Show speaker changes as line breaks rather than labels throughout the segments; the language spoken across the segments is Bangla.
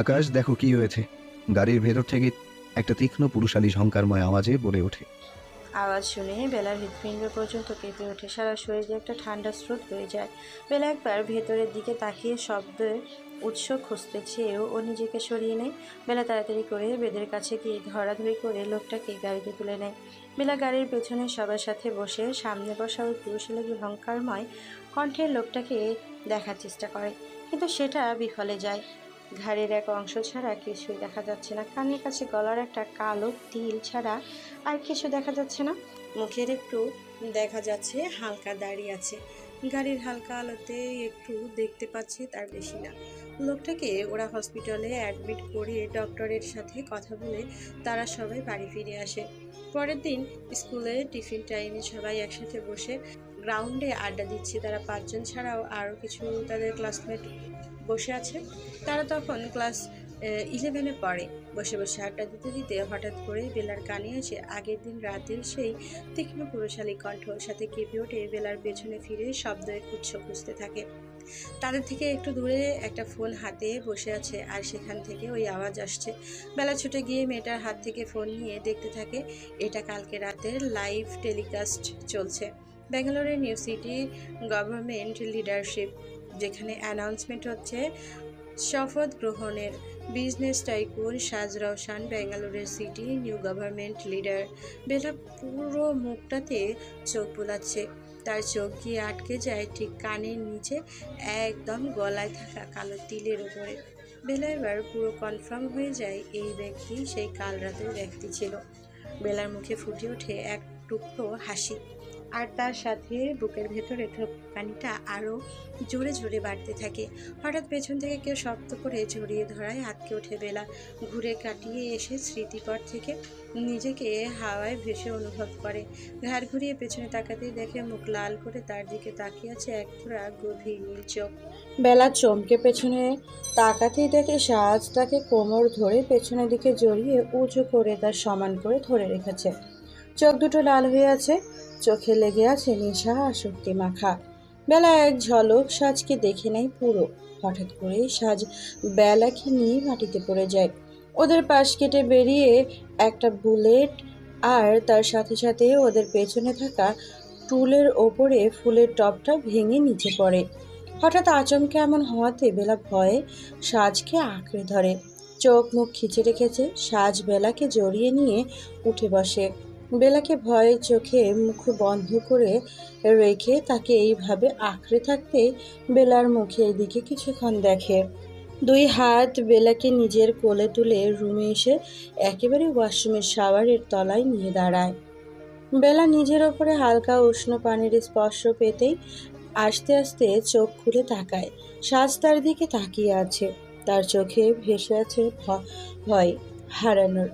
আকাশ, দেখো কি হয়েছে। গাড়ির ভেতর থেকে একটা তীক্ষ্ণ পুরুষালী ঝঙ্কারময় আওয়াজে বলে ওঠে।
আওয়াজ শুনে বেলার হৃৎপিণ্ড পর্যন্ত কেঁপে ওঠে, সারা শরীরে একটা ঠান্ডা স্রোত বয়ে যায়। বেলা একবার ভেতরের দিকে তাকিয়ে শব্দের উৎস খুঁজতে চেয়েও ও নিজেকে সরিয়ে নেয়। বেলা তাড়াতাড়ি করে বেদের কাছে গিয়ে ধরাধরি করে লোকটাকে গাড়িতে তুলে নেয়। বেলা গাড়ির পেছনে সবার সাথে বসে সামনে বসা ওই পুরুষের অহংকারময় কণ্ঠের লোকটাকে দেখার চেষ্টা করে, কিন্তু সেটা বিফলে যায়। ঘাড়ের এক অংশ ছাড়া কিছুই দেখা যাচ্ছে না। কানের কাছে গলার একটা কালো তিল ছাড়া আর কিছু দেখা যাচ্ছে না। মুখের একটু দেখা যাচ্ছে, হালকা দাড়ি আছে। গাড়ির হালকা আলোতে একটু দেখতে পাচ্ছি তার বেশি না। লোকটাকে ওরা হসপিটালে অ্যাডমিট করে ডক্টরের সাথে কথা বলে তারা সবাই বাড়ি ফিরে আসে। পরের দিন স্কুলে টিফিন টাইমে সবাই একসাথে বসে গ্রাউন্ডে আড্ডা দিচ্ছে, তারা পাঁচজন ছাড়াও আরও কিছু তাদের ক্লাসমেট বসে আছে। তারা তখন ক্লাস ইলেভেনে পড়ে। বসে বসে আড্ডা দিতে দিতে হঠাৎ করে বেলার কানে এসে আগের দিন রাতের সেই তীক্ষ্ণ পুরুষালী কণ্ঠ সাথে কেঁপে ওঠে। বেলার পেছনে ফিরে শব্দের উৎস খুঁজতে থাকে। তাদের থেকে একটু দূরে একটা ফোন হাতে বসে আছে আর সেখান থেকে ওই আওয়াজ আসছে। বেলা ছুটে গিয়ে মেয়েটার হাত থেকে ফোন নিয়ে দেখতে থাকে, এটা কালকে রাতের লাইভ টেলিকাস্ট চলছে। ব্যাঙ্গালোরের নিউ সিটি গভর্নমেন্ট লিডারশিপ, যেখানে অ্যানাউন্সমেন্ট হচ্ছে, শপথ গ্রহণের বিজনেস টাইকুন সাজ রওশান, ব্যাঙ্গালোরের city new government leader. Bela পুরো মুখটাতে চোখ বোলাচ্ছে। তার চোখ গিয়ে আটকে যায় ঠিক কানের নিচে, একদম গলায় থাকা কালো তিলের উপরে। বেলা এবার পুরো কনফার্ম হয়ে যায় এই ব্যক্তি সেই কাল রাতের ব্যক্তি ছিল। বেলার মুখে ফুটে ওঠে এক টুকরো হাসি। আর তার সাথে বুকের ভেতরে পানিটা আরও জোরে জোরে বাড়তে থাকে। হঠাৎ পেছন থেকে কেউ শক্ত করে জড়িয়ে ধরায় আটকে ওঠে বেলা। ঘুরে কাটিয়ে এসে স্মৃতিপট থেকে নিজেকে হাওয়ায় ভেসে অনুভব করে। ঘাড় ঘুরিয়ে পেছনে তাকাতেই দেখে মুখ লাল করে তার দিকে তাকিয়ে আছে এক ফোঁড়া গভীর নীল চোখ। বেলা চমকে পেছনে তাকাতেই দেখে সাজ তাকে কোমর ধরে পেছনের দিকে জড়িয়ে উঁচু করে তার সমান করে ধরে রেখেছে। চোখ দুটো লাল হয়ে আছে, চোখে লেগে আছে নেশা আসক্তি মাখা। বেলা এক ঝলক সাজকে দেখে নেয় পুরো। হঠাৎ করে সাজ বেলাকে নিয়ে মাটিতে পড়ে যায়। ওদের পাশ কেটে বেরিয়ে একটা বুলেট আর তার সাথে সাথে ওদের পেছনে থাকা টুলের ওপরে ফুলের টপটা ভেঙে নিচে পড়ে। হঠাৎ আচমকে এমন হওয়াতে বেলা ভয়ে সাজকে আঁকড়ে ধরে। চোখ মুখ খিচে রেখেছে, সাজ বেলাকে জড়িয়ে নিয়ে উঠে বসে। বেলাকে ভয়ে চোখে মুখ বন্ধ করে রেখে তাকে এইভাবে আঁকড়ে থাকতে বেলার মুখের দিকে কিছুক্ষণ দেখে। দুই হাত বেলাকে নিজের কোলে তুলে রুমে এসে একেবারে ওয়াশরুমের শাওয়ারের তলায় নিয়ে দাঁড়ায়। বেলা নিজের ওপরে হালকা উষ্ণ পানির স্পর্শ পেতেই আস্তে আস্তে চোখ খুলে তাকায়। সাজ তার দিকে তাকিয়ে আছে। তার চোখে ভেসে আছে ভয় হারানোর।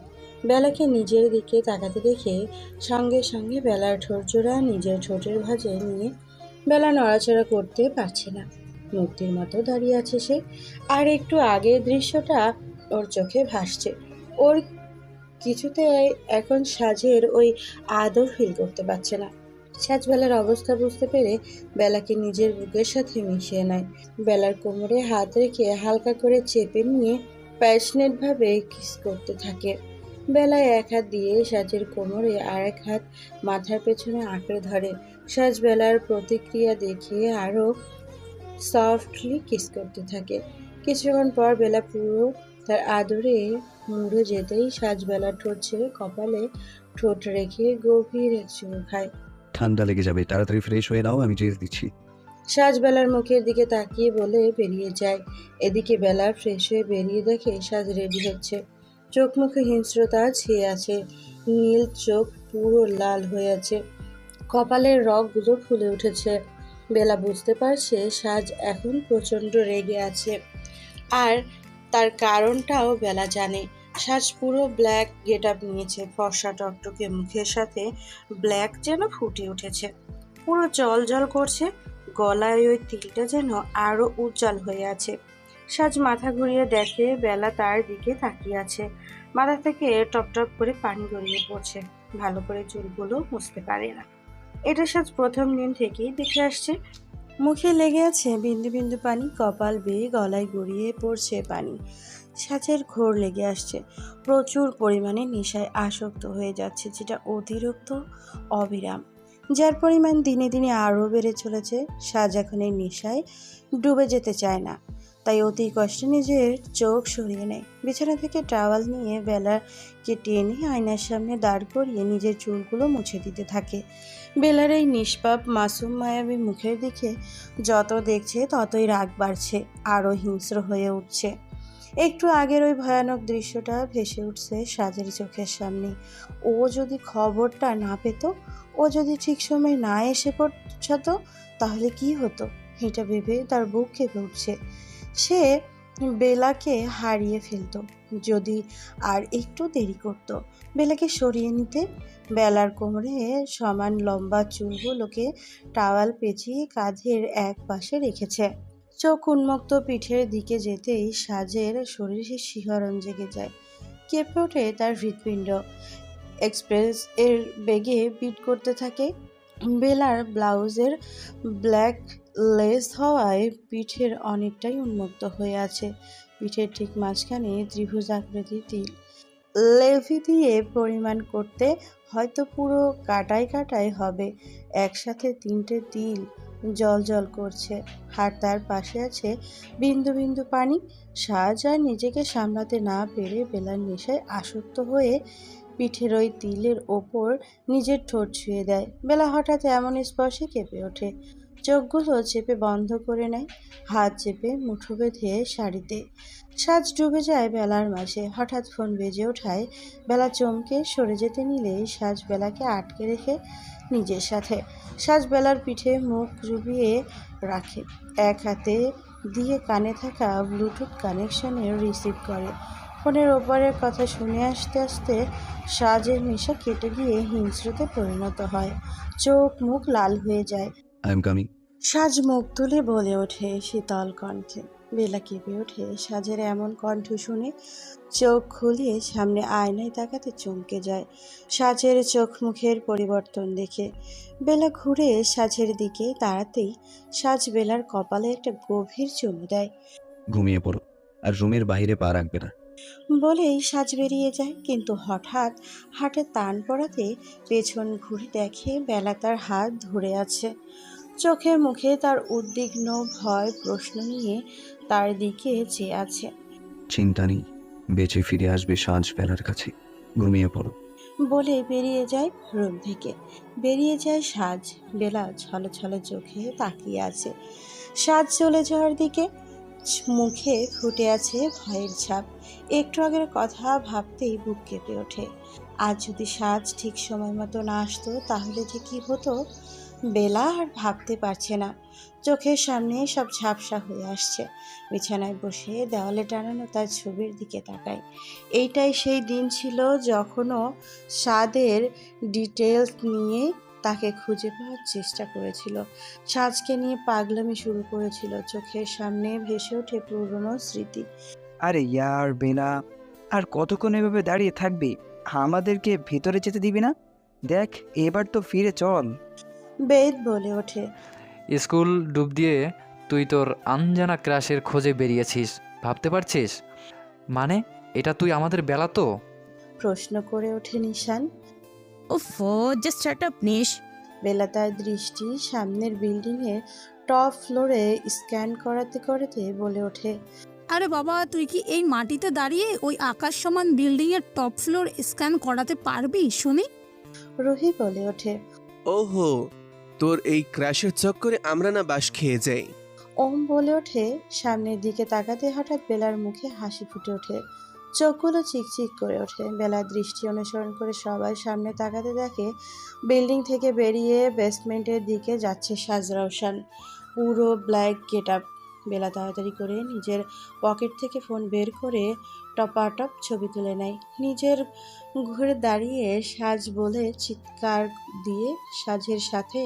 বেলাকে নিজের দিকে তাকাতে দেখে সঙ্গে সঙ্গে বেলার ঠোঁট জোড়া নিজের ঠোঁটের ভাঁজে নিয়ে বেলা নড়াচড়া করতে পারছে না। মূর্তির মতো দাঁড়িয়ে আছে সে। আর একটু আগের দৃশ্যটা ওর চোখে ভাসছে। ওর কিছুতে এখন সাজের ওই আদর ফিল করতে পারছে না। সাজ বেলার অবস্থা বুঝতে পেরে বেলাকে নিজের বুকের সাথে মিশিয়ে নেয়। বেলার কোমরে হাত রেখে হালকা করে চেপে নিয়ে প্যাশনেটভাবে কিস করতে থাকে। বেলায় এক হাত দিয়ে সাজের কোমরে আর এক হাত মাথার পেছনে আঁকড়ে ধরে। সাজ বেলার প্রতিক্রিয়া দেখে আরও সফটলি কিস করতে থাকে। কিছুক্ষণ পর বেলা পুরো তার আদরে মুড়ে যেতেই সাজ বেলার ঠোঁট ছেড়ে কপালে ঠোঁট রেখে গভীর এক চুমু খায়।
ঠান্ডা লেগে যাবে তাড়াতাড়ি ফ্রেশ হয়ে নাও আমি ড্রেস দিচ্ছি।
সাজ বেলার মুখের দিকে তাকিয়ে বলে বেরিয়ে যায়। এদিকে বেলা ফ্রেশ হয়ে বেরিয়ে দেখে সাজ রেডি হচ্ছে। চোখ মুখে হিংস্রতা ছেয়ে আছে। নীল চোখ পুরো লাল হয়ে আছে। কপালের রগগুলো ফুলে উঠেছে। বেলা বুঝতে পারছে সাজ এখন প্রচণ্ড রেগে আছে। আর তার কারণটাও বেলা জানে। সাজ পুরো ব্ল্যাক গেট আপ নিয়েছে। ফর্সা টকটকে মুখের সাথে ব্ল্যাক যেন ফুটে উঠেছে। পুরো জল জল করছে। গলায় ওই তিলটা যেন আরও উজ্জ্বল হয়ে আছে। সাজ মাথা ঘুরিয়ে দেখে বেলা তার দিকে তাকিয়ে আছে। মাথা থেকে টপ টপ করে পানি গড়িয়ে পড়ছে। ভালো করে চুলগুলো মুছতে পারে না। এটা সাজ প্রথম দিন থেকেই দেখে আসছে। মুখে লেগে আছে বিন্দু বিন্দু পানি, কপাল বেয়ে গলায় গড়িয়ে পড়ছে পানি। সাজের ঘোর লেগে আসছে। প্রচুর পরিমাণে নেশায় আসক্ত হয়ে যাচ্ছে, যেটা অতিরিক্ত অবিরাম। যার পরিমাণ দিনে দিনে আরও বেড়ে চলেছে, সাজ এখন এই নেশায় ডুবে যেতে চায় না। তাই অতি কষ্টে নিজের চোখ সরিয়ে নেয়। বিছানা থেকে টাওয়াল নিয়ে বেলাকে টেনে আয়নার সামনে দাঁড় করিয়ে নিজের চুলগুলো মুছে দিতে থাকে। বেলার এই নিষ্পাপ, মাসুম মায়াবী মুখের দিকে যত দেখছে, ততই রাগ বাড়ছে, আরও হিংস্র হয়ে উঠছে। একটু আগের ওই ভয়ানক দৃশ্যটা ভেসে উঠছে সাজের চোখের সামনে। ও যদি খবরটা না পেত, ও যদি ঠিক সময় না এসে পৌঁছাতো তাহলে কি হতো? এটা ভেবে তার বুক কেঁপে উঠছে। সে বেলাকে হারিয়ে ফেলতো, যদি আর একটু দেরি করত। বেলাকে সরিয়ে নিতে বেলার কোমরে সমান লম্বা চুলগুলোকে টাওয়াল পেঁচিয়ে কাঁধের এক পাশে রেখেছে। চোখ উন্মুক্ত পিঠের দিকে যেতেই সাজের শরীরে শিহরণ জেগে যায়। কেঁপে ওঠে তার হৃৎপিণ্ড। এক্সপ্রেস এর বেগে বিট করতে থাকে। বেলার ব্লাউজের ব্ল্যাক লেস হওয়ায় পিঠের অনেকটাই উন্মুক্ত হয়ে আছে। পিঠের ঠিক মাঝখানে ত্রিভুজ আকৃতির তিল। লেভি দিয়ে পরিমাণ করতে হয়তো পুরো কাটাই কাটাই হবে। একসাথে তিনটে তিল জল জল করছে। আর তার পাশে আছে বিন্দু বিন্দু পানি। আর নিজেকে সামলাতে না পেরে বেলার নেশায় আসক্ত হয়ে পিঠের ওই তিলের ওপর নিজের ঠোঁট ছুঁয়ে দেয়। বেলা হঠাৎ এমন স্পর্শে কেঁপে ওঠে। চোখগুলো চেপে বন্ধ করে নেয়, হাত চেপে মুঠো বেঁধে শাড়িতে। সাজ ডুবে যায় বেলার মাঝে। হঠাৎ ফোন বেজে ওঠায়। বেলা চমকে সরে যেতে নিলে সাজ বেলাকে আটকে রেখে নিজের সাথে। সাজ বেলার পিঠে মুখ ডুবিয়ে রাখে। এক হাতে দিয়ে কানে থাকা ব্লুটুথ কানেকশনে রিসিভ করে। ফোনের ওপারের কথা শুনে আসতে আসতে সাজের নেশা কেটে গিয়ে হিংস্রতে পরিণত হয়। চোখ মুখ লাল হয়ে যায়।
আই এম কামিং
সাজ মুখ তুলে বলে ওঠে শীতল কণ্ঠে। বেলা কেঁপে ওঠে সাজের এমন কণ্ঠ শুনে চোখ খুলিয়ে সামনে আয়নায় তাকাতে চমকে যায়। সাজের চোখ মুখের পরিবর্তন দেখে বেলা ঘুরে সাজের দিকে তাড়াতেই সাজ বেলার কপালে একটা গভীর চুমু দেয়।
ঘুমিয়ে পড়ো আর রুমের বাইরে পা রাখবে না।
বলেই সাজ বেরিয়ে যায় কিন্তু হঠাৎ হাটে টান পড়াতে পেছন ঘুরে দেখে বেলা তার হাত ধরে আছে। চোখে মুখে তার উদ্বিগ্ন ভয় প্রশ্ন নিয়ে তার দিকে চেয়ে আছে।
চিন্তা নেই বেঁচে ফিরে আসবে সাজ বেলার কাছে ঘুমিয়ে পড়ো।
বলে বেরিয়ে যায় রুম থেকে। বেরিয়ে যায় সাজ বেলা ছলে ছলে চোখে তাকিয়ে আছে। সাজ চলে যাওয়ার দিকে মুখে ফুটে আছে ভয়ের ছাপ। একটু আগের কথা ভাবতেই বুক কেঁপে ওঠে। আজ যদি সাজ ঠিক সময় মতো না আসতো, তাহলে যে কি হতো? বেলা আর ভাবতে পারছে না। চোখের সামনে সব ঝাপসা হয়ে আসছে। বিছানায় বসে দেওয়ালে টানানো তার ছবির দিকে তাকায়। এইটাই সেই দিন ছিল যখনও স্বাদের ডিটেলস নিয়ে তাকে খুঁজে পাওয়ার চেষ্টা করেছিল। সাজকে নিয়ে পাগলামি শুরু করেছিল। চোখের সামনে ভেসে ওঠে পুরনো স্মৃতি।
আরে ইয়ার বেলা আর কতক্ষণ এভাবে দাঁড়িয়ে থাকবি? আমাদেরকে ভিতরে যেতে দিবি না? দেখ এবার তো ফিরে চল।
বেদ বলে ওঠে।
স্কুল ডুব দিয়ে তুই তোর আনজানা ক্রাশের খোঁজে বেরিয়েছিস ভাবতে পারছিস? মানে এটা তুই আমাদের বেলা তো?
প্রশ্ন করে ওঠে Nishan.
ওফো just shut up Nish
Bela তার দৃষ্টি সামনের বিল্ডিংয়ের টপ ফ্লোরে স্ক্যান করাতে করাতে বলে ওঠে।
আরে বাবা তুই কি এই মাটিতে দাঁড়িয়ে ওই আকাশ সমান বিল্ডিং এর টপ ফ্লোর স্ক্যান করাতে পারবি শুনি?
রুহি বলে ওঠে।
ওহো তোর এই ক্র্যাশের চক্করে আমরা না বাস খেয়ে যাই।
ওম বলে ওঠে। সামনের দিকে তাকাতে হঠাৎ বেলার মুখে হাসি ফুটে ওঠে। চোখগুলো চিকচিক করে ওঠে। বেলা দৃষ্টি অনুসরণ করে সবাই সামনে তাকাতে দেখে বিল্ডিং থেকে বেরিয়ে বেসমেন্টের দিকে যাচ্ছে সাজ রওশান পুরো ব্ল্যাক গেট আপ বেলা তাড়াতাড়ি করে নিজের পকেট থেকে ফোন বের করে টপাটপ ছবি তুলে নেয়। নিজের ঘুরে দাঁড়িয়ে সাজ বলে চিৎকার দিয়ে সাজের সাথে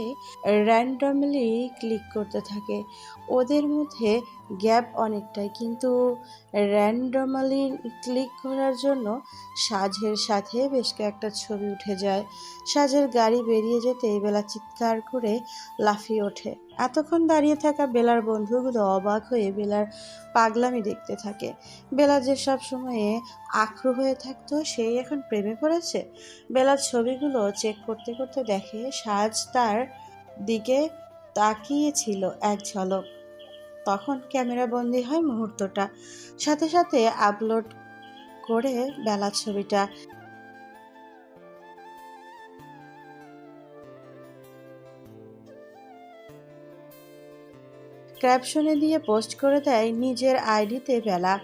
র্যান্ডমলি ক্লিক করতে থাকে। ওদের মধ্যে গ্যাপ অনেকটাই, কিন্তু র্যান্ডমালি ক্লিক করার জন্য সাজের সাথে বেশ কয়েকটা ছবি উঠে যায়। সাজের গাড়ি বেরিয়ে যেতে বেলা চিৎকার করে লাফিয়ে ওঠে। এতক্ষণ দাঁড়িয়ে থাকা বেলার বন্ধুগুলো অবাক হয়ে বেলার পাগলামি দেখতে থাকে। বেলা যে সব সময়ে আক্রু হয়ে থাকতো, সেই এখন প্রেমে পড়েছে। বেলার ছবিগুলো চেক করতে করতে দেখে সাজ তার দিকে তাকিয়েছিল এক ঝলক। তখন ক্যামেরা বন্দি হয় মুহূর্তটা। সাথে সাথে আপলোড করে বেলা ছবিটা ক্যাপশনে দিয়ে পোস্ট করে দেয় নিজের আইডিতে বেলা।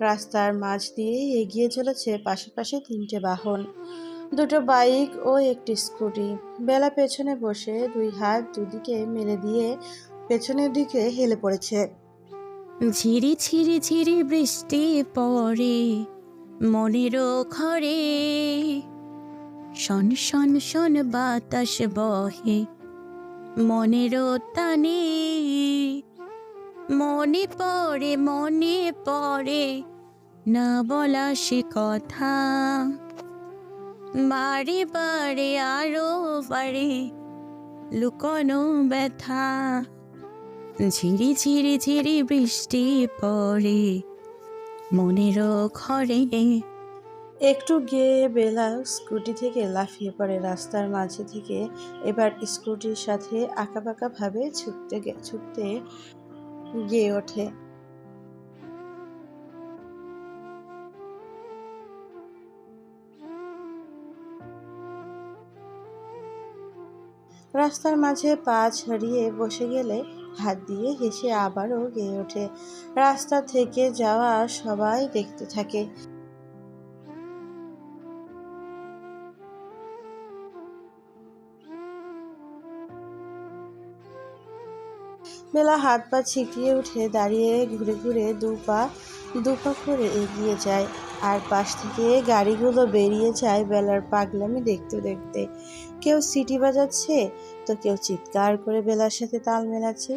রাস্তার মাঝ দিয়ে এগিয়ে চলেছে পাশাপাশি তিনটে বাহন। দুটো বাইক ও একটি স্কুটি। বেলা পেছনে বসে দুই হাত দুদিকে মেলে দিয়ে পেছনের দিকে হেলে পড়েছে।
ঝিরি ঝিরি ঝিরি বৃষ্টি পড়ে মনেরও ঘরে। শন শন শন বাতাস বহে মনেরও টানে। মনে পড়ে মনে পড়ে, না বলা সে কথা। বারে বারে, আরও বারে লুকোনো ব্যথা। ঝিরি ঝিরি ঝিরি বৃষ্টি পড়ে মনেরও ঘরে।
একটু গিয়ে বেলা স্কুটি থেকে লাফিয়ে পড়ে রাস্তার মাঝে থেকে, এবার স্কুটির সাথে আঁকাবাঁকা ভাবে ছুটতে ছুটতে গিয়ে ওঠে। রাস্তার মাঝে পা ছড়িয়ে বসে গেলে হাত দিয়ে হেসে আবারও গেয়ে ওঠে। রাস্তা থেকে যাওয়া সবাই দেখতে থাকে। বেলা হাত পা ছিটিয়ে উঠে দাঁড়িয়ে ঘুরে ঘুরে দু পা দু পা করে এগিয়ে যায়। আর পাশ থেকে গাড়িগুলো বেরিয়ে যায় বেলার পাগলামি দেখতে দেখতে। কেউ সিটি বাজাচ্ছে, তো কেউ চিৎকার করে বেলার সাথে তাল মেলাচ্ছে।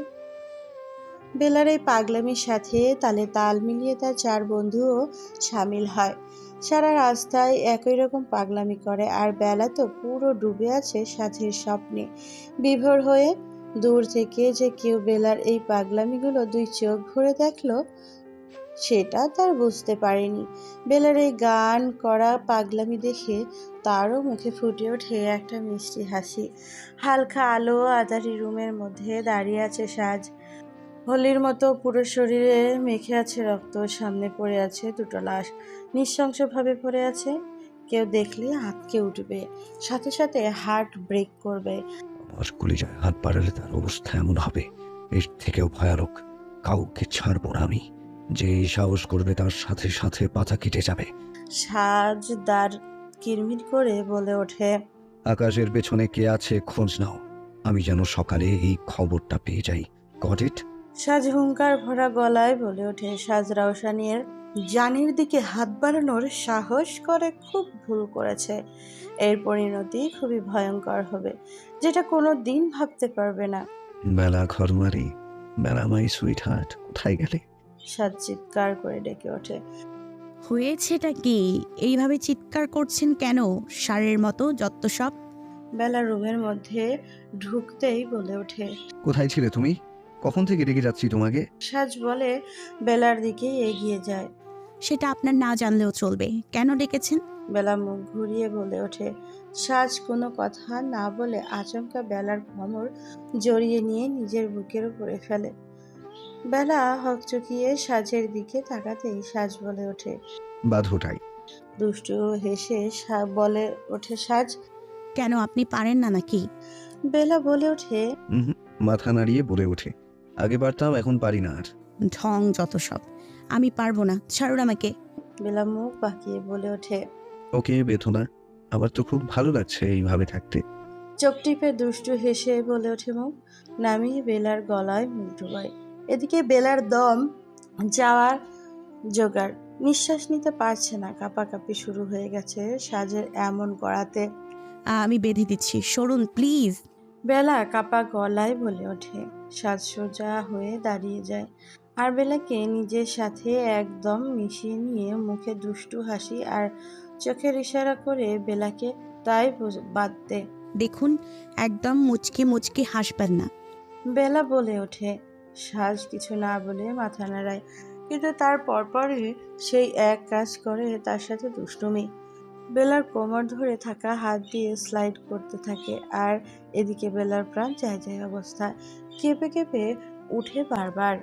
বেলার এই পাগলামির সাথে তালে তাল মিলিয়ে তার চার বন্ধুও সামিল হয়। সারা রাস্তায় একই রকম পাগলামি করে, আর বেলা তো পুরো ডুবে আছে সাথের স্বপ্নে। বিভোর হয়ে দূর থেকে যে কেউ বেলার এই পাগলামিগুলো দুই চোখ ভরে দেখল, সেটা তার বুঝতে পারেনি। বেলার এই গান করা পাগলামি দেখে তারও মুখে ফুটে ওঠে একটা মিষ্টি হাসি। হালকা আলো আধারি রুমের মধ্যে দাঁড়িয়ে আছে সাজ। হোলির মতো পুরো শরীরে মেখে আছে রক্ত, সামনে পড়ে আছে দুটো লাশ। নিঃশংসভাবে পড়ে আছে। কেউ দেখলে আঁতকে উঠবে। সাথে সাথে হার্ট ব্রেক করবে।
আমার কলিজায় হাত বাড়ালে তার অবস্থা এমন হবে। এর থেকেও ভয়ানক। কাউকে ছাড়বো না আমি। যে সাহস করবে তার সাথে সাথে পাতা কেটে যাবে।
সাজদার কিরমির করে বলে ওঠে
আকাশের পেছনে কে আছে খোঁজ নাও। আমি যেন সকালে এই খবরটা পেয়ে যাই। Got it?
সাজ হুঙ্কার ভরা গলায় বলে ওঠে সাজ রাউসানির জানির দিকে হাত বাড়ানোর সাহস করে খুব ভুল করেছে। এর পরিণতি খুবই ভয়ঙ্কর হবে যেটা কোনো দিন ভাবতে পারবে না।
বেলা ঘরমারি বেলা মাই সুইট হার্ট কোথায় গেলে?
সাজ চিৎকার করে ডেকে ওঠে।
হয়েছেটা কি? এইভাবে চিৎকার করছেন কেন? সারের মতো যত সব।
বেলা রুমের মধ্যে ঢুকতেই বলে ওঠে।
কোথায় ছিলে তুমি? কখন থেকে ডেকে যাচ্ছি তোমাকে?
সাজ বলে বেলার দিকে এগিয়ে যায়।
সেটা আপনার না জানলেও চলবে। কেন ডেকেছেন?
বেলা মুখ ঘুরিয়ে বলে ওঠে। সাজ কোনো কথা না বলে আচমকা বেলার ভ্রমর জড়িয়ে নিয়ে নিজের বুকের উপরে ফেলে। বেলা হকচকিয়ে সাজের দিকে তাকাতেই সাজ বলে ওঠে।
বাধোটাই
দুষ্টু হেসে সা- বলে ওঠে সাজ।
কেন আপনি পারেন না নাকি?
বেলা বলে ওঠে
মাথা নাড়িয়ে বলে ওঠে। আগে পারতাম এখন পারি না আর।
ঢং যত সব। আমি পারব না ছাড়ুন আমাকে।
বেলা মুখ বাঁকিয়ে বলে ওঠে।
ওকে বেথনা আমার তো খুব ভালো লাগছে এইভাবে থাকতে।
চোখ টিপে দুষ্টু হেসে বলে ওঠে মুখ নামিয়ে বেলার গলায় মুখ ডুবায়। এদিকে বেলার দম যাওয়ার জোগাড় নিঃশ্বাস নিতে পারছে না কাঁপাকাঁপি শুরু হয়ে গেছে সাজের এমন করাতে
আমি বেঁধে দিচ্ছি সরুন প্লিজ।
বেলা কাপা গলায় বলে ওঠে সাজ সোজা হয়ে দাঁড়িয়ে যায়। আর বেলাকে নিজের সাথে একদম মিশিয়ে নিয়ে মুখে দুষ্টু হাসি আর চোখের ইশারা করে বেলাকে তাই বুঝ- বাঁধতে
দেখুন একদম মুচকি মুচকি হাসবেন না।
বেলা বলে ওঠে। সাজ কিছু না বলে মাথা নাড়ায়। কিন্তু তার পরপরই সেই এক কাজ করে তার সাথে দুষ্টুমি। বেলার কোমর ধরে থাকা হাত দিয়ে স্লাইড করতে থাকে আর এদিকে বেলার প্রাণ যায় যায় অবস্থা। কেঁপে কেঁপে উঠে বারবার।